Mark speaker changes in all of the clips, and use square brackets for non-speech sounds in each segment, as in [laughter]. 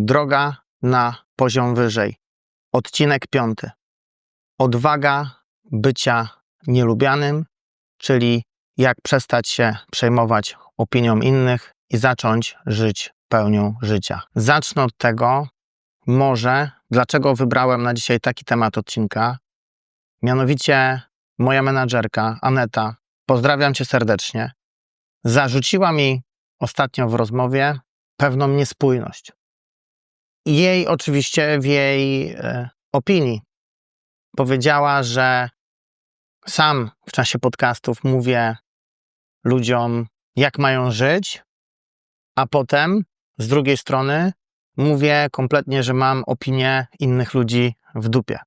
Speaker 1: Droga na poziom wyżej. Odcinek piąty. Odwaga bycia nielubianym, czyli jak przestać się przejmować opinią innych i zacząć żyć pełnią życia. Zacznę od tego, może, dlaczego wybrałem na dzisiaj taki temat odcinka. Mianowicie moja menadżerka, Aneta, pozdrawiam cię serdecznie, zarzuciła mi ostatnio w rozmowie pewną niespójność. Jej oczywiście w jej e, opinii powiedziała, że sam w czasie podcastów mówię ludziom, jak mają żyć, a potem z drugiej strony mówię kompletnie, że mam opinię innych ludzi w dupie.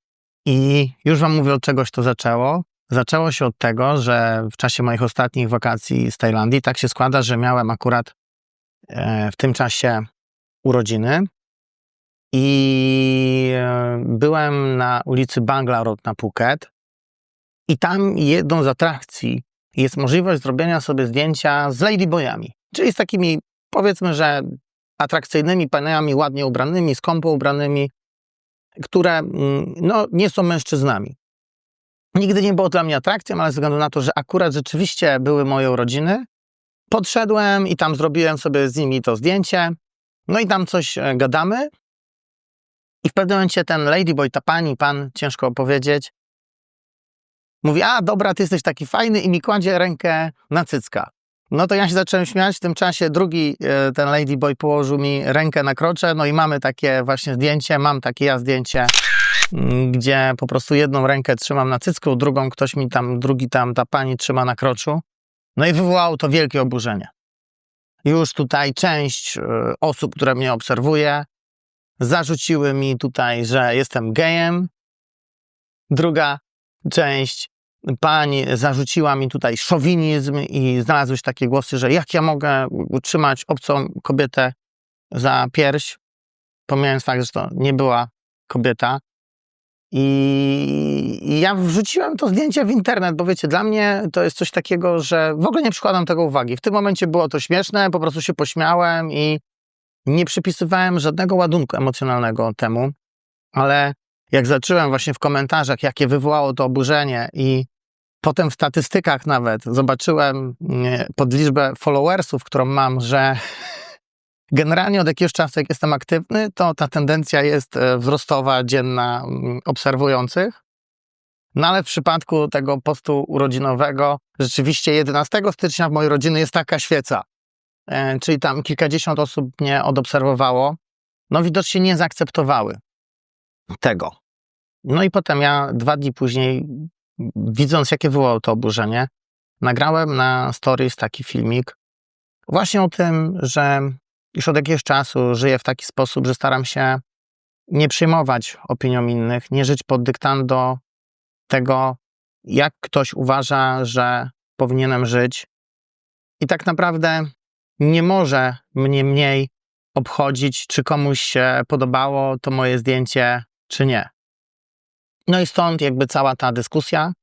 Speaker 1: I już Wam mówię, od czegoś to zaczęło. Zaczęło się od tego, że w czasie moich ostatnich wakacji z Tajlandii tak się składa, że miałem akurat e, w tym czasie urodziny i e, byłem na ulicy Bangla Road na Phuket i tam jedną z atrakcji jest możliwość zrobienia sobie zdjęcia z ladyboyami, czyli z takimi powiedzmy, że atrakcyjnymi panami, ładnie ubranymi, skąpo ubranymi, które mm, no, nie są mężczyznami. Nigdy nie było dla mnie atrakcją, ale ze względu na to, że akurat rzeczywiście były moje urodziny, podszedłem i tam zrobiłem sobie z nimi to zdjęcie. No i tam coś e, gadamy. I w pewnym momencie ten ladyboy, ta pani, pan, ciężko opowiedzieć, mówi, a dobra, ty jesteś taki fajny i mi kładzie rękę na cycka. No to ja się zacząłem śmiać, w tym czasie drugi, e, ten ladyboy położył mi rękę na krocze, no i mamy takie właśnie zdjęcie, mam takie ja zdjęcie, mm, gdzie po prostu jedną rękę trzymam na cycku, drugą ktoś mi tam, drugi tam, ta pani trzyma na kroczu. No i wywołało to wielkie oburzenie. Już tutaj część e, osób, które mnie obserwuje, zarzuciły mi tutaj, że jestem gejem. Druga część pani zarzuciła mi tutaj szowinizm i znalazłeś takie głosy, że jak ja mogę utrzymać obcą kobietę za pierś, pomijając fakt, że to nie była kobieta. I ja wrzuciłem to zdjęcie w internet, bo wiecie, dla mnie to jest coś takiego, że w ogóle nie przykładam tego uwagi. W tym momencie było to śmieszne, po prostu się pośmiałem i nie przypisywałem żadnego ładunku emocjonalnego temu, ale jak zacząłem właśnie w komentarzach, jakie wywołało to oburzenie i potem w statystykach nawet zobaczyłem pod liczbę followersów, którą mam, że [laughs] generalnie od jakiegoś czasu, jak jestem aktywny, to ta tendencja jest e, wzrostowa, dzienna obserwujących. No ale w przypadku tego postu urodzinowego, rzeczywiście 11 stycznia w mojej rodziny jest taka świeca. E, czyli tam kilkadziesiąt osób mnie odobserwowało. No widocznie nie zaakceptowały tego. No i potem ja dwa dni później, widząc jakie wywołało to oburzenie, nagrałem na stories taki filmik właśnie o tym, że już od jakiegoś czasu żyję w taki sposób, że staram się nie przyjmować opinią innych, nie żyć pod dyktando tego, jak ktoś uważa, że powinienem żyć. I tak naprawdę nie może mnie mniej obchodzić, czy komuś się podobało to moje zdjęcie, czy nie. No i stąd jakby cała ta dyskusja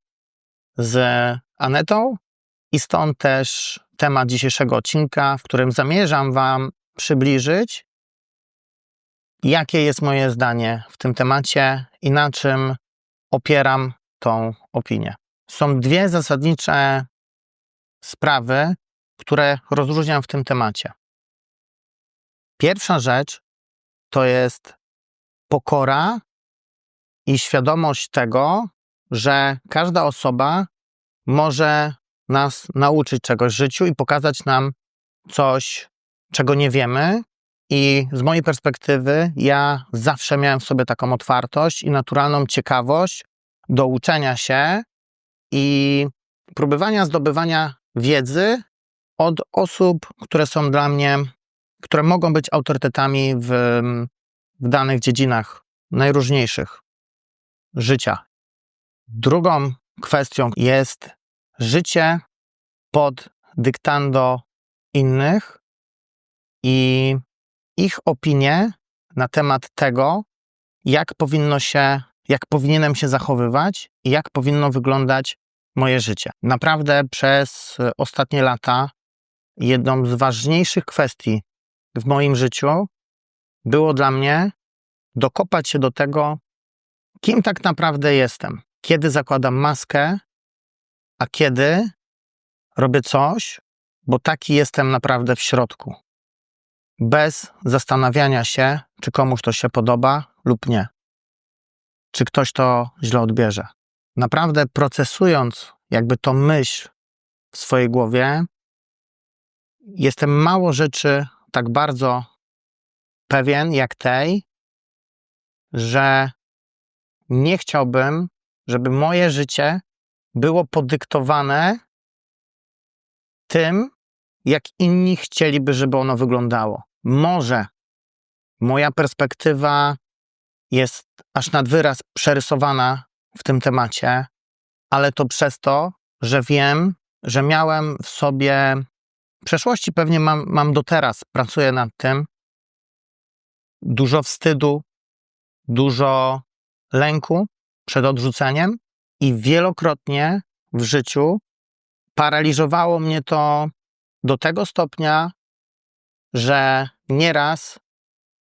Speaker 1: z Anetą i stąd też temat dzisiejszego odcinka, w którym zamierzam Wam przybliżyć, jakie jest moje zdanie w tym temacie i na czym opieram tą opinię. Są dwie zasadnicze sprawy, które rozróżniam w tym temacie. Pierwsza rzecz to jest pokora i świadomość tego, że każda osoba może nas nauczyć czegoś w życiu i pokazać nam coś, czego nie wiemy. I z mojej perspektywy, ja zawsze miałem w sobie taką otwartość i naturalną ciekawość do uczenia się i próbowania zdobywania wiedzy od osób, które są dla mnie, które mogą być autorytetami w, w danych dziedzinach najróżniejszych życia. Drugą kwestią jest życie pod dyktando innych i ich opinie na temat tego, jak powinno się, jak powinienem się zachowywać i jak powinno wyglądać moje życie. Naprawdę przez ostatnie lata jedną z ważniejszych kwestii w moim życiu było dla mnie dokopać się do tego, kim tak naprawdę jestem. Kiedy zakładam maskę, a kiedy robię coś, bo taki jestem naprawdę w środku. Bez zastanawiania się, czy komuś to się podoba lub nie. Czy ktoś to źle odbierze. Naprawdę procesując jakby to myśl w swojej głowie, jestem mało rzeczy tak bardzo pewien jak tej, że nie chciałbym, żeby moje życie było podyktowane tym, jak inni chcieliby, żeby ono wyglądało. Może moja perspektywa jest aż nad wyraz przerysowana w tym temacie, ale to przez to, że wiem, że miałem w sobie w przeszłości, pewnie mam, mam do teraz, pracuję nad tym, dużo wstydu, dużo lęku przed odrzuceniem i wielokrotnie w życiu paraliżowało mnie to do tego stopnia, że nieraz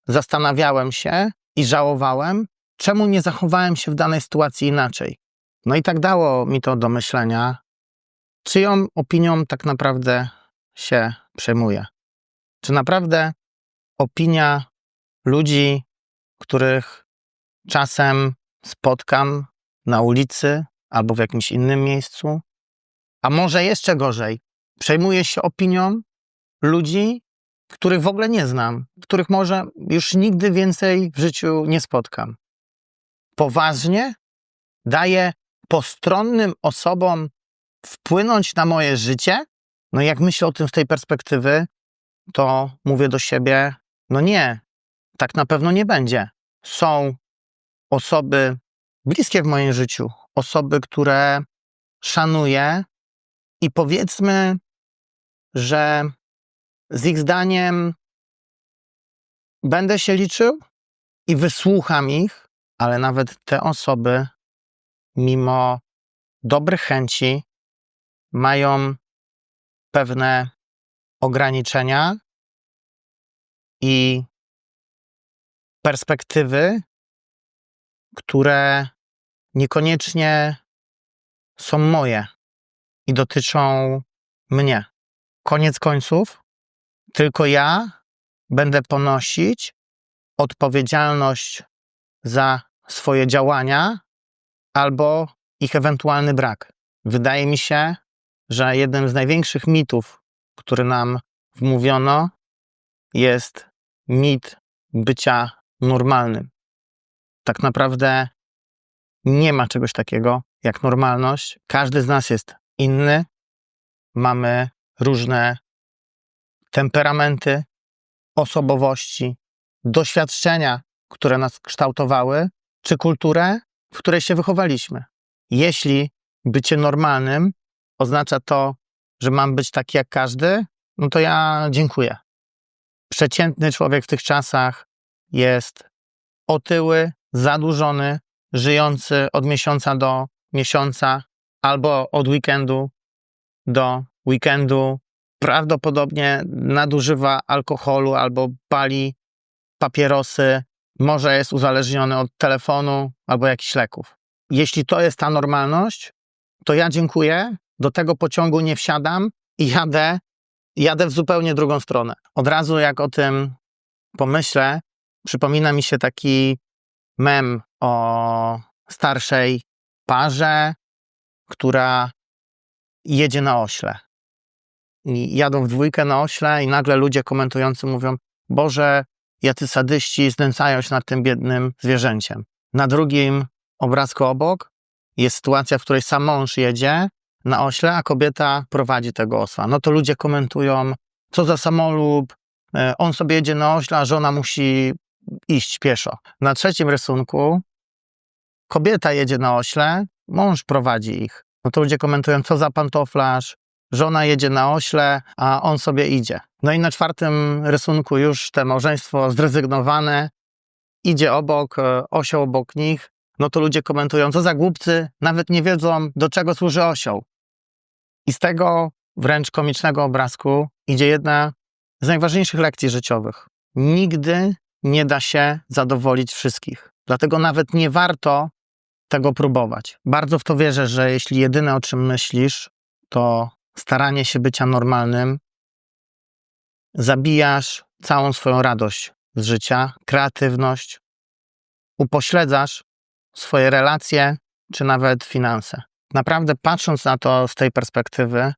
Speaker 1: zastanawiałem się i żałowałem, czemu nie zachowałem się w danej sytuacji inaczej. No i tak dało mi to do myślenia, czyją opinią tak naprawdę się przejmuję. Czy naprawdę opinia ludzi, których czasem spotkam na ulicy albo w jakimś innym miejscu, a może jeszcze gorzej, przejmuję się opinią ludzi, których w ogóle nie znam, których może już nigdy więcej w życiu nie spotkam. Poważnie daję postronnym osobom wpłynąć na moje życie? No jak myślę o tym z tej perspektywy, to mówię do siebie, no nie, tak na pewno nie będzie. Są osoby bliskie w moim życiu, osoby, które szanuję i powiedzmy, że z ich zdaniem będę się liczył i wysłucham ich, ale nawet te osoby, mimo dobrych chęci, mają pewne ograniczenia i perspektywy, które niekoniecznie są moje i dotyczą mnie. Koniec końców, tylko ja będę ponosić odpowiedzialność za swoje działania albo ich ewentualny brak. Wydaje mi się, że jednym z największych mitów, który nam wmówiono, jest mit bycia normalnym. Tak naprawdę nie ma czegoś takiego jak normalność. Każdy z nas jest inny. Mamy różne temperamenty, osobowości, doświadczenia, które nas kształtowały, czy kulturę, w której się wychowaliśmy. Jeśli bycie normalnym oznacza to, że mam być taki jak każdy, no to ja dziękuję. Przeciętny człowiek w tych czasach jest otyły, zadłużony, żyjący od miesiąca do miesiąca albo od weekendu do weekendu. Prawdopodobnie nadużywa alkoholu albo pali papierosy, może jest uzależniony od telefonu albo jakichś leków. Jeśli to jest ta normalność, to ja dziękuję, do tego pociągu nie wsiadam i jadę, jadę w zupełnie drugą stronę. Od razu jak o tym pomyślę, przypomina mi się taki mem o starszej parze, która jedzie na ośle. I jadą w dwójkę na ośle i nagle ludzie komentujący mówią Boże, jacy sadyści znęcają się nad tym biednym zwierzęciem. Na drugim obrazku obok jest sytuacja, w której sam mąż jedzie na ośle, a kobieta prowadzi tego osła. No to ludzie komentują, co za samolub, e, on sobie jedzie na ośle, a żona musi iść pieszo. Na trzecim rysunku kobieta jedzie na ośle, mąż prowadzi ich. No to ludzie komentują, co za pantoflarz, żona jedzie na ośle, a on sobie idzie. No i na czwartym rysunku już te małżeństwo zrezygnowane, idzie obok, e, osioł obok nich, no to ludzie komentują, co za głupcy, nawet nie wiedzą, do czego służy osioł. I z tego wręcz komicznego obrazku idzie jedna z najważniejszych lekcji życiowych. Nigdy nie da się zadowolić wszystkich. Dlatego nawet nie warto tego próbować. Bardzo w to wierzę, że jeśli jedyne o czym myślisz, to staranie się bycia normalnym, zabijasz całą swoją radość z życia, kreatywność, upośledzasz swoje relacje czy nawet finanse. Naprawdę patrząc na to z tej perspektywy,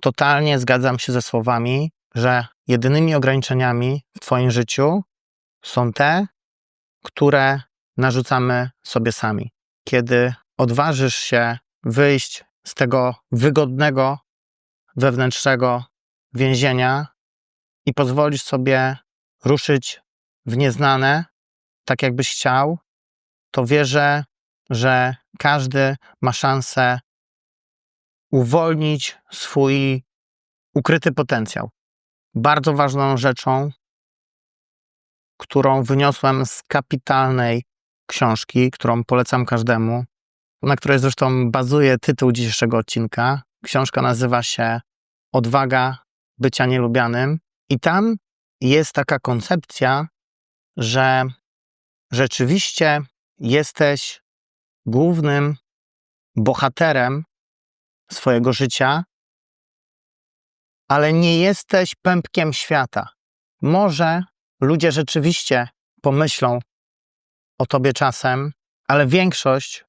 Speaker 1: totalnie zgadzam się ze słowami, że jedynymi ograniczeniami w Twoim życiu są te, które narzucamy sobie sami. Kiedy odważysz się wyjść z tego wygodnego, wewnętrznego więzienia i pozwolisz sobie ruszyć w nieznane, tak jakbyś chciał, to wierzę, że każdy ma szansę uwolnić swój ukryty potencjał. Bardzo ważną rzeczą, którą wyniosłem z kapitalnej książki, którą polecam każdemu, na której zresztą bazuje tytuł dzisiejszego odcinka. Książka nazywa się Odwaga bycia nielubianym, i tam jest taka koncepcja, że rzeczywiście jesteś głównym bohaterem swojego życia, ale nie jesteś pępkiem świata. Może ludzie rzeczywiście pomyślą o tobie czasem, ale większość,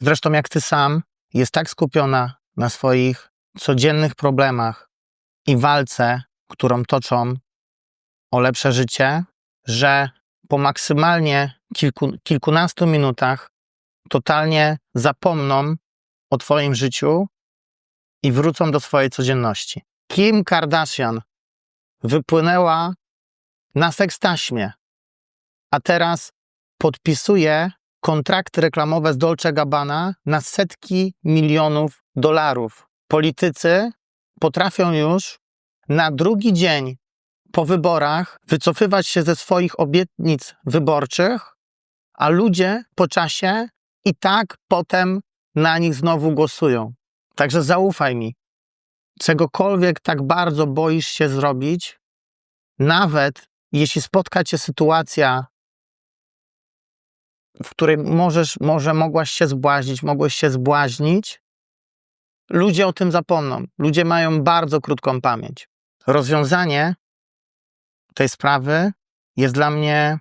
Speaker 1: zresztą jak ty sam, jest tak skupiona na swoich codziennych problemach i walce, którą toczą o lepsze życie, że po maksymalnie kilku, kilkunastu minutach totalnie zapomną o Twoim życiu i wrócą do swojej codzienności. Kim Kardashian wypłynęła na sekstaśmie, a teraz podpisuje kontrakty reklamowe z Dolce Gabbana na setki milionów dolarów. Politycy potrafią już na drugi dzień po wyborach wycofywać się ze swoich obietnic wyborczych, a ludzie po czasie i tak potem na nich znowu głosują. Także zaufaj mi. Czegokolwiek tak bardzo boisz się zrobić, nawet jeśli spotka cię sytuacja, w której możesz, może mogłaś się zbłaźnić, mogłeś się zbłaźnić, ludzie o tym zapomną. Ludzie mają bardzo krótką pamięć. Rozwiązanie tej sprawy jest dla mnie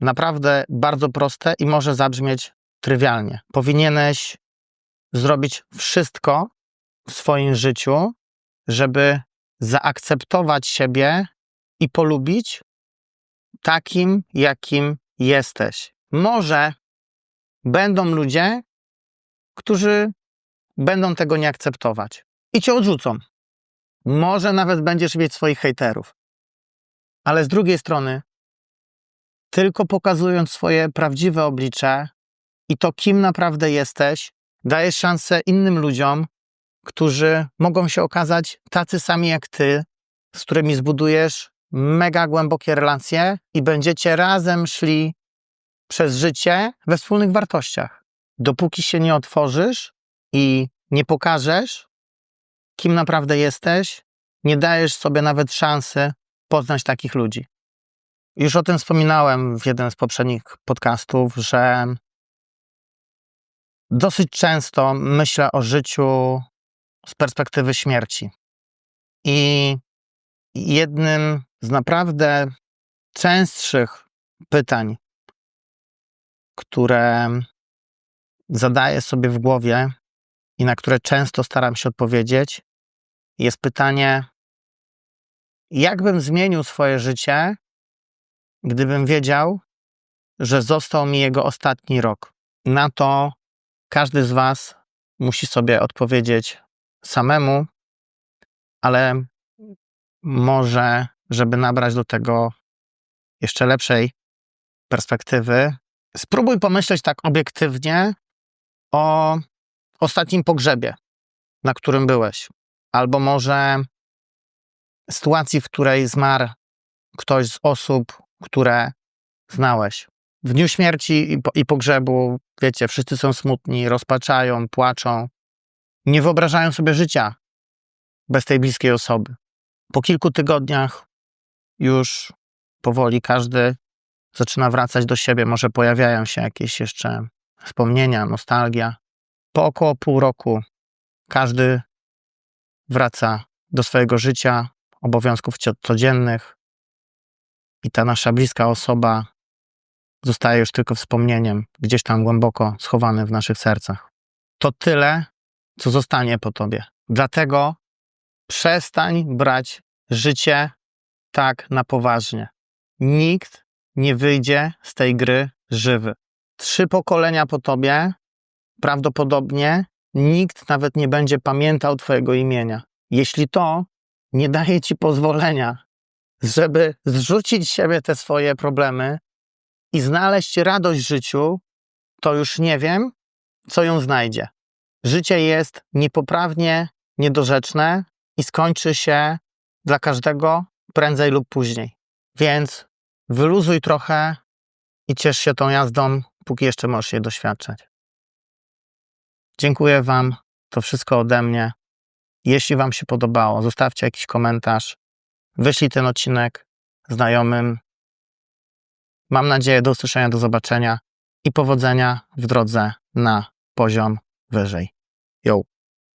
Speaker 1: naprawdę bardzo proste i może zabrzmieć trywialnie. Powinieneś zrobić wszystko w swoim życiu, żeby zaakceptować siebie i polubić takim, jakim jesteś. Może będą ludzie, którzy będą tego nie akceptować i cię odrzucą. Może nawet będziesz mieć swoich hejterów. Ale z drugiej strony, tylko pokazując swoje prawdziwe oblicze i to, kim naprawdę jesteś, dajesz szansę innym ludziom, którzy mogą się okazać tacy sami jak ty, z którymi zbudujesz mega głębokie relacje i będziecie razem szli przez życie we wspólnych wartościach. Dopóki się nie otworzysz i nie pokażesz, kim naprawdę jesteś, nie dajesz sobie nawet szansy poznać takich ludzi. Już o tym wspominałem w jednym z poprzednich podcastów, że dosyć często myślę o życiu z perspektywy śmierci. I jednym z naprawdę częstszych pytań, które zadaję sobie w głowie i na które często staram się odpowiedzieć, jest pytanie, jak bym zmienił swoje życie, gdybym wiedział, że został mi jego ostatni rok? Na to każdy z Was musi sobie odpowiedzieć samemu, ale może, żeby nabrać do tego jeszcze lepszej perspektywy, spróbuj pomyśleć tak obiektywnie o ostatnim pogrzebie, na którym byłeś. Albo może sytuacji, w której zmarł ktoś z osób, które znałeś. W dniu śmierci i, po, i pogrzebu, wiecie, wszyscy są smutni, rozpaczają, płaczą. Nie wyobrażają sobie życia bez tej bliskiej osoby. Po kilku tygodniach już powoli każdy zaczyna wracać do siebie, może pojawiają się jakieś jeszcze wspomnienia, nostalgia. Po około pół roku każdy wraca do swojego życia, obowiązków codziennych i ta nasza bliska osoba zostaje już tylko wspomnieniem, gdzieś tam głęboko schowane w naszych sercach. To tyle, co zostanie po tobie. Dlatego przestań brać życie tak na poważnie. Nikt nie wyjdzie z tej gry żywy. Trzy pokolenia po tobie prawdopodobnie nikt nawet nie będzie pamiętał twojego imienia. Jeśli to nie daje ci pozwolenia, żeby zrzucić z siebie te swoje problemy i znaleźć radość w życiu, to już nie wiem, co ją znajdzie. Życie jest niepoprawnie niedorzeczne i skończy się dla każdego prędzej lub później. Więc wyluzuj trochę i ciesz się tą jazdą, póki jeszcze możesz jej doświadczać. Dziękuję Wam. To wszystko ode mnie. Jeśli Wam się podobało, zostawcie jakiś komentarz. Wyślij ten odcinek znajomym. Mam nadzieję do usłyszenia, do zobaczenia i powodzenia w drodze na poziom wyżej. Yo.